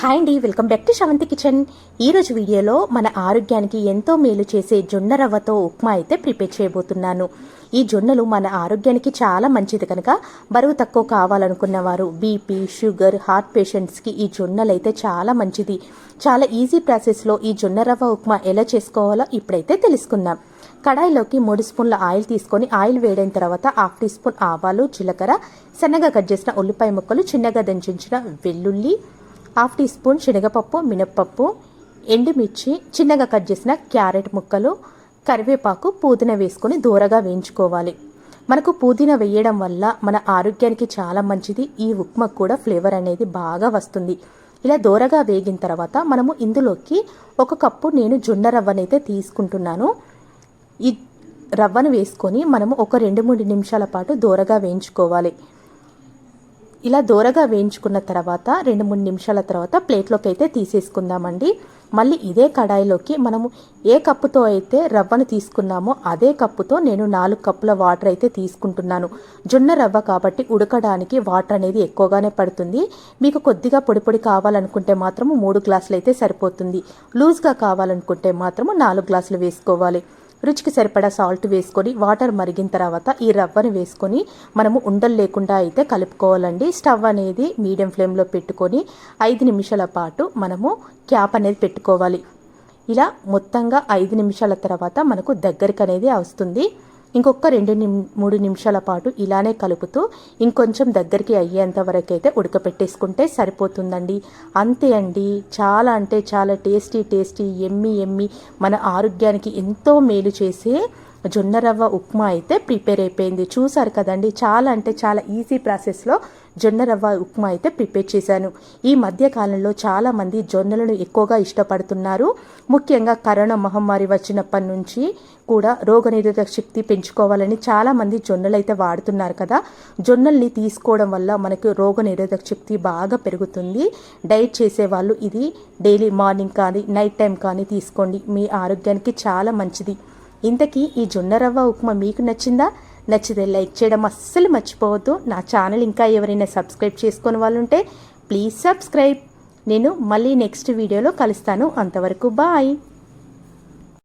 Hi అండి welcome back to Shavanthi kitchen ఈరోజు వీడియోలో మన ఆరోగ్యానికి ఎంతో మేలు చేసే జొన్న రవ్వతో ఉప్మా అయితే ప్రిపేర్ చేయబోతున్నాను. ఈ జొన్నలు మన ఆరోగ్యానికి చాలా మంచిది కనుక బరువు తక్కువ కావాలనుకున్న వారు బీపీ షుగర్ హార్ట్ పేషెంట్స్కి ఈ జొన్నలు అయితే చాలా మంచిది. చాలా ఈజీ ప్రాసెస్లో ఈ జొన్న రవ్వ ఉప్మా ఎలా చేసుకోవాలో ఇప్పుడైతే తెలుసుకుందాం. కడాయిలోకి మూడు స్పూన్ల ఆయిల్ తీసుకొని ఆయిల్ వేడైన తర్వాత హాఫ్ టీ స్పూన్ ఆవాలు జీలకర్ర సన్నగా కట్ చేసిన ఉల్లిపాయ ముక్కలు చిన్నగా దంచించిన వెల్లుల్లి హాఫ్ టీ స్పూన్ శనగపప్పు మినప్పప్పు ఎండుమిర్చి చిన్నగా కట్ చేసిన క్యారెట్ ముక్కలు కరివేపాకు పుదీనా వేసుకొని దూరగా వేయించుకోవాలి. మనకు పుదీనా వేయడం వల్ల మన ఆరోగ్యానికి చాలా మంచిది. ఈ ఉప్మాకు కూడా ఫ్లేవర్ అనేది బాగా వస్తుంది. ఇలా దూరగా వేగిన తర్వాత మనము ఇందులోకి ఒక కప్పు నేను జొన్న రవ్వనైతే తీసుకుంటున్నాను. ఈ రవ్వను వేసుకొని మనము ఒక రెండు మూడు నిమిషాల పాటు దూరగా వేయించుకోవాలి. ఇలా దూరగా వేయించుకున్న తర్వాత రెండు మూడు నిమిషాల తర్వాత ప్లేట్లోకి అయితే తీసేసుకుందామండి. మళ్ళీ ఇదే కడాయిలోకి మనము ఏ కప్పుతో అయితే రవ్వను తీసుకున్నామో అదే కప్పుతో నేను నాలుగు కప్పుల వాటర్ అయితే తీసుకుంటున్నాను. జొన్న రవ్వ కాబట్టి ఉడకడానికి వాటర్ అనేది ఎక్కువగానే పడుతుంది. మీకు కొద్దిగా పొడి పొడి కావాలనుకుంటే మాత్రము మూడు గ్లాసులు అయితే సరిపోతుంది. లూజ్గా కావాలనుకుంటే మాత్రము నాలుగు గ్లాసులు వేసుకోవాలి. రుచికి సరిపడా సాల్ట్ వేసుకొని వాటర్ మరిగిన తర్వాత ఈ రవ్వను వేసుకొని మనము ఉండలు లేకుండా అయితే కలుపుకోవాలండి. స్టవ్ అనేది మీడియం ఫ్లేమ్లో పెట్టుకొని ఐదు నిమిషాల పాటు మనము క్యాప్ అనేది పెట్టుకోవాలి. ఇలా మొత్తంగా ఐదు నిమిషాల తర్వాత మనకు దగ్గరికి అనేది వస్తుంది. ఇంకొక రెండు నిమ్ మూడు నిమిషాల పాటు ఇలానే కలుపుతూ ఇంకొంచెం దగ్గరికి అయ్యేంత వరకు అయితే ఉడకపెట్టేసుకుంటే సరిపోతుందండి. అంతే అండి. చాలా అంటే చాలా టేస్టీ టేస్టీ ఎమ్మి ఎమ్మి మన ఆరోగ్యానికి ఎంతో మేలు చేసే జొన్న రవ్వ ఉప్మా అయితే ప్రిపేర్ అయిపోయింది. చూసారు కదండి చాలా అంటే చాలా ఈజీ ప్రాసెస్లో జొన్న రవ్వ ఉప్మా అయితే ప్రిపేర్ చేశాను. ఈ మధ్య కాలంలో చాలామంది జొన్నలను ఎక్కువగా ఇష్టపడుతున్నారు. ముఖ్యంగా కరోనా మహమ్మారి వచ్చినప్పటి నుంచి కూడా రోగనిరోధక శక్తి పెంచుకోవాలని చాలామంది జొన్నలు అయితే వాడుతున్నారు కదా. జొన్నల్ని తీసుకోవడం వల్ల మనకు రోగనిరోధక శక్తి బాగా పెరుగుతుంది. డైట్ చేసేవాళ్ళు ఇది డైలీ మార్నింగ్ కానీ నైట్ టైం కానీ తీసుకోండి. మీ ఆరోగ్యానికి చాలా మంచిది. ఇంతకీ ఈ జొన్న రవ్వ ఉప్మా మీకు నచ్చిందా? నచ్చితే లైక్ చేయడం అస్సలు మర్చిపోవద్దు. నా ఛానల్ ఇంకా ఎవరైనా సబ్స్క్రైబ్ చేసుకుని వాళ్ళు ఉంటే ప్లీజ్ సబ్స్క్రైబ్. నేను మళ్ళీ నెక్స్ట్ వీడియోలో కలుస్తాను. అంతవరకు బాయ్.